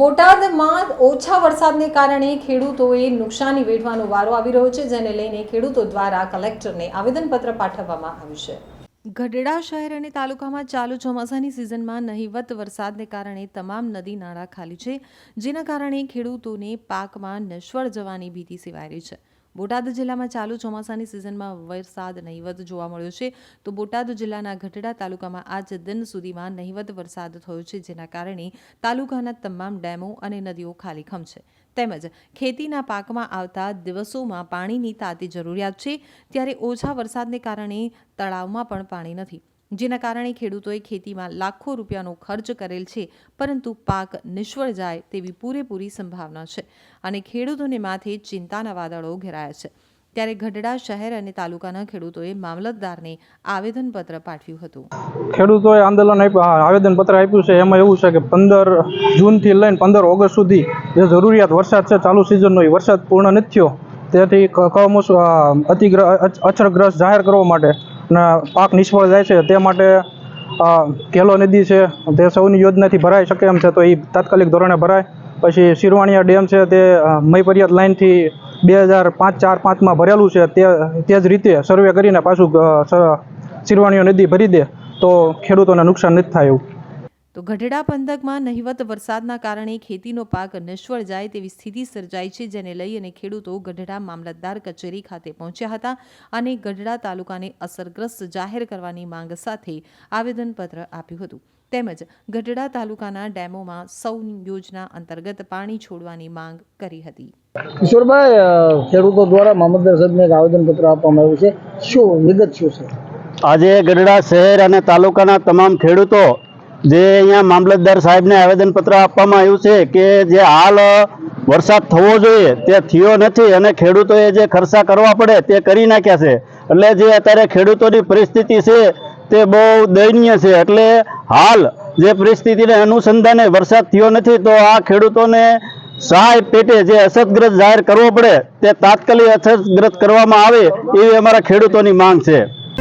બોટાદમાં ઓછા વરસાદને કારણે ખેડૂતોએ નુકસાની વેઠવાનો વારો આવી રહ્યો છે, જેને લઈને ખેડૂતો દ્વારા કલેક્ટરને આવેદનપત્ર પાઠવવામાં આવ્યું છે. ગઢડા શહેર અને તાલુકામાં ચાલુ ચોમાસાની સિઝનમાં નહિવત વરસાદને કારણે તમામ નદી નાળા ખાલી છે, જેના કારણે ખેડૂતોને પાકમાં નશ્વર જવાની ભીતિ સેવાઈ રહી છે. બોટાદ જિલ્લામાં ચાલુ ચોમાસાની સિઝનમાં વરસાદ નહીવત જોવા મળ્યો છે. તો બોટાદ જિલ્લાના ગઢડા તાલુકામાં આજ દિન સુધીમાં નહીવત વરસાદ થયો છે, જેના કારણે તાલુકાના તમામ ડેમો અને નદીઓ ખાલીખમ છે. તેમજ ખેતીના પાકમાં આવતા દિવસોમાં પાણીની તાતી જરૂરિયાત છે. ત્યારે ઓછા વરસાદને કારણે તળાવમાં પણ પાણી નથી. જેના કારણે ખેડૂતોએ ખેતીમાં લાખો રૂપિયાનો ખર્ચ કરેલ છે પરંતુ પાક નિષ્ફળ જાય તેવી પૂરેપૂરી સંભાવના છે અને ખેડૂતોને માથે ચિંતાના વાદળો ઘેરાયા છે. ત્યારે ગઢડા શહેર અને તાલુકાના ખેડૂતોએ મામલતદારને આવેદનપત્ર પાઠવ્યું હતું. ખેડૂતોએ આંદોલન આપ્યું આવેદનપત્ર આપ્યું છે. એમાં એવું છે કે પંદર જૂનથી લઈને પંદર ઓગસ્ટ સુધી જે જરૂરિયાત વરસાદ છે ચાલુ સિઝનનો એ વરસાદ પૂર્ણ નથી થયો. તેથી કમોસમ અ, અતિગ્ર અછ- જાહેર કરવા માટે પાક નિષ્ફળ જાય છે તે માટે કેલો નદી છે તે સૌની યોજનાથી ભરાઈ શકે એમ છે તો એ તાત્કાલિક ધોરણે ભરાય. પછી શિરવાણિયા ડેમ છે તે અ, લાઇનથી બે હજાર પાંચ ચાર પાંચમાં ભરેલું છે તે તે જ રીતે સર્વે કરીને પાછું શિરવાણીઓ નદી ભરી દે તો ખેડૂતોને નુકસાન નથી થાય એવું. તો ગઢડા પંથકમાં નહિવત વરસાદના કારણે ખેતીનો પાક નિષ્ફળ જાય તેવી સ્થિતિ સર્જાઈ છે જેને લઈ અને ખેડૂતો ગઢડા મામલતદાર કચેરી ખાતે પહોંચ્યા હતા અને ગઢડા તાલુકાને અસરગ્રસ્ત જાહેર કરવાની માંગ સાથે આવેદનપત્ર આપ્યું હતું. તેમજ ગઢડા તાલુકાના ડેમોમાં સૌ યોજના અંતર્ગત પાણી છોડવાની માંગ કરી હતી. કિશોરભાઈ ખેડૂતો દ્વારા મામલતદાર સાહેબને એક આવેદનપત્ર આપવામાં આવ્યું છે. શું વિગત શું છે? આજે ગઢડા શહેર અને તાલુકાના તમામ ખેડૂતો જે અહીંયા મામલતદાર સાહેબને આવેદનપત્ર આપવામાં આવ્યું છે કે જે હાલ વરસાદ થવો જોઈએ, તે થયો નથી અને ખેડૂતોએ જે ખર્ચા કરવા પડે તે કરી નાખ્યા છે. એટલે જે અત્યારે ખેડૂતોની પરિસ્થિતિ છે, તે બહુ દયનીય છે. એટલે હાલ જે પરિસ્થિતિને અનુસંધાને વરસાદ થયો નથી, તો આ ખેડૂતોને સહાય પેટે જે અછતગ્રસ્ત જાહેર કરવો પડે, તે તાત્કાલિક અછતગ્રસ્ત કરવામાં આવે એવી અમારા ખેડૂતોની માંગ છે.